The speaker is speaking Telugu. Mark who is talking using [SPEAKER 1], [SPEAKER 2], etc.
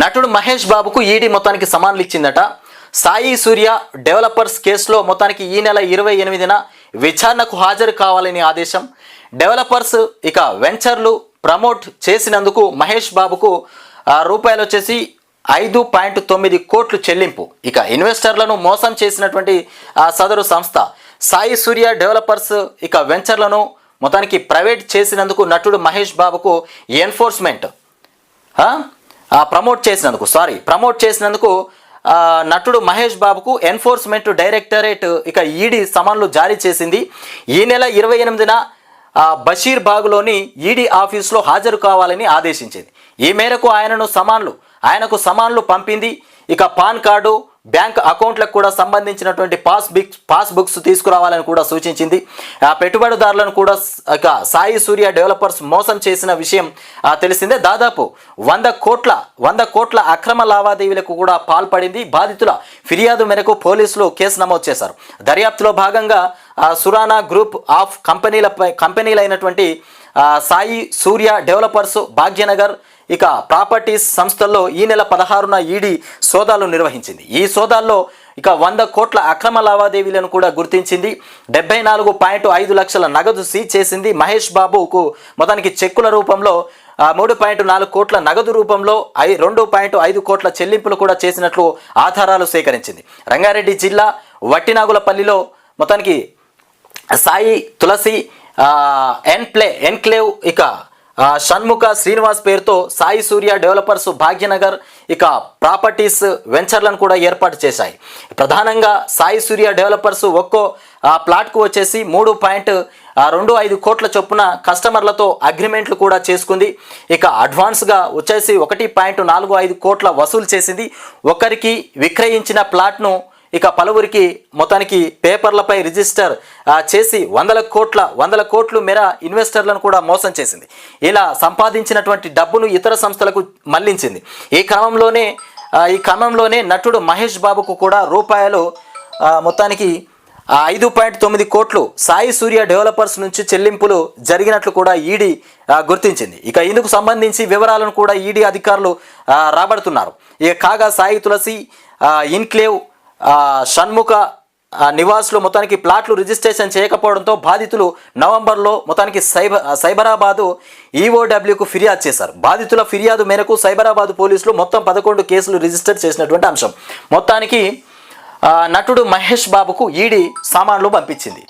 [SPEAKER 1] నటుడు మహేష్ బాబుకు ఈడీ మొత్తానికి సమాన్లు ఇచ్చిందట. సాయి సూర్య డెవలపర్స్ కేసులో మొత్తానికి ఈ నెల ఇరవై ఎనిమిదిన విచారణకు హాజరు కావాలని ఆదేశం. డెవలపర్స్ ఇక వెంచర్లు ప్రమోట్ చేసినందుకు మహేష్ బాబుకు రూపాయలు వచ్చేసి ఐదు పాయింట్ తొమ్మిది కోట్లు చెల్లింపు. ఇక ఇన్వెస్టర్లను మోసం చేసినటువంటి సదరు సంస్థ. సాయి సూర్య డెవలపర్స్ ఇక వెంచర్లను మొత్తానికి ప్రైవేట్ చేసినందుకు నటుడు మహేష్ బాబుకు ఎన్ఫోర్స్మెంట్. ప్రమోట్ చేసినందుకు సారీ ప్రమోట్ చేసినందుకు నటుడు మహేష్ బాబుకు ఎన్ఫోర్స్మెంట్ డైరెక్టరేట్ ఇక ఈడీ సమన్లు జారీ చేసింది. ఈ నెల ఇరవై ఎనిమిదిన బషీర్ బాగ్లోని ఈడీ ఆఫీసులో హాజరు కావాలని ఆదేశించింది. ఈ మేరకు ఆయనను సమాన్లు ఆయనకు సమాన్లు పంపింది ఇక పాన్ కార్డు బ్యాంక్ అకౌంట్లకు కూడా సంబంధించినటువంటి పాస్ బుక్స్ పాస్ బుక్స్ తీసుకురావాలని కూడా సూచించింది. ఆ పెట్టుబడిదారులను కూడా ఇక సాయి సూర్య డెవలపర్స్ మోసం చేసిన విషయం తెలిసిందే. దాదాపు వంద కోట్ల వంద కోట్ల అక్రమ లావాదేవీలకు కూడా పాల్పడింది. బాధితుల ఫిర్యాదు మేరకు పోలీసులు కేసు నమోదు చేశారు. దర్యాప్తులో భాగంగా సురానా గ్రూప్ ఆఫ్ కంపెనీలపై కంపెనీలైనటువంటి సాయి సూర్య డెవలపర్స్ భాగ్యనగర్ ఇక ప్రాపర్టీస్ సంస్థల్లో ఈ నెల పదహారున ఈడీ సోదాలు నిర్వహించింది. ఈ సోదాల్లో ఇక వంద కోట్ల అక్రమ లావాదేవీలను కూడా గుర్తించింది. డెబ్బై నాలుగు పాయింట్ ఐదు లక్షల నగదు సీజ్ చేసింది మహేష్ బాబుకు మొత్తానికి చెక్కుల రూపంలో మూడు పాయింట్ నాలుగు కోట్ల నగదు రూపంలో ఐ రెండు పాయింట్ ఐదు కోట్ల చెల్లింపులు కూడా చేసినట్లు ఆధారాలు సేకరించింది. రంగారెడ్డి జిల్లా వట్టినాగులపల్లిలో మొత్తానికి సాయి తులసి ఎన్ప్లే ఎన్క్లేవ్ ఇక షణ్ముఖ శ్రీనివాస్ పేరుతో సాయి సూర్య డెవలపర్స్ భాగ్యనగర్ ఇక ప్రాపర్టీస్ వెంచర్లను కూడా ఏర్పాటు చేశాయి. ప్రధానంగా సాయి సూర్య డెవలపర్స్ ఒక్కో ప్లాట్కు వచ్చేసి మూడు పాయింట్ రెండు ఐదు కోట్ల చొప్పున కస్టమర్లతో అగ్రిమెంట్లు కూడా చేసుకుంది. ఇక అడ్వాన్స్గా వచ్చేసి ఒకటి పాయింట్ నాలుగు ఐదు కోట్ల వసూలు చేసింది. ఒకరికి విక్రయించిన ప్లాట్ను ఇక పలువురికి మొత్తానికి పేపర్లపై రిజిస్టర్ చేసి వందల కోట్ల వందల కోట్లు మేర ఇన్వెస్టర్లను కూడా మోసం చేసింది. ఇలా సంపాదించినటువంటి డబ్బును ఇతర సంస్థలకు మళ్ళించింది. ఈ క్రమంలోనే ఈ క్రమంలోనే నటుడు మహేష్ బాబుకు కూడా రూపాయలు మొత్తానికి ఐదు పాయింట్ తొమ్మిది కోట్లు సాయి సూర్య డెవలపర్స్ నుంచి చెల్లింపులు జరిగినట్లు కూడా ఈడీ గుర్తించింది. ఇక ఇందుకు సంబంధించి వివరాలను కూడా ఈడీ అధికారులు రాబడుతున్నారు. ఇక కాగా సాయి తులసి ఇన్క్లేవ్ షణ్ముఖ నివాసులు నివాస్లో మొత్తానికి ప్లాట్లు రిజిస్ట్రేషన్ చేయకపోవడంతో బాధితులు నవంబర్లో మొత్తానికి సైబర్ సైబరాబాదు ఈఓడబ్ల్యూకు ఫిర్యాదు చేశారు. బాధితుల ఫిర్యాదు మేరకు సైబరాబాద్ పోలీసులు మొత్తం పదకొండు కేసులు రిజిస్టర్ చేసినటువంటి అంశం. మొత్తానికి నటుడు మహేష్ బాబుకు ఈడీ సామాన్లు పంపించింది.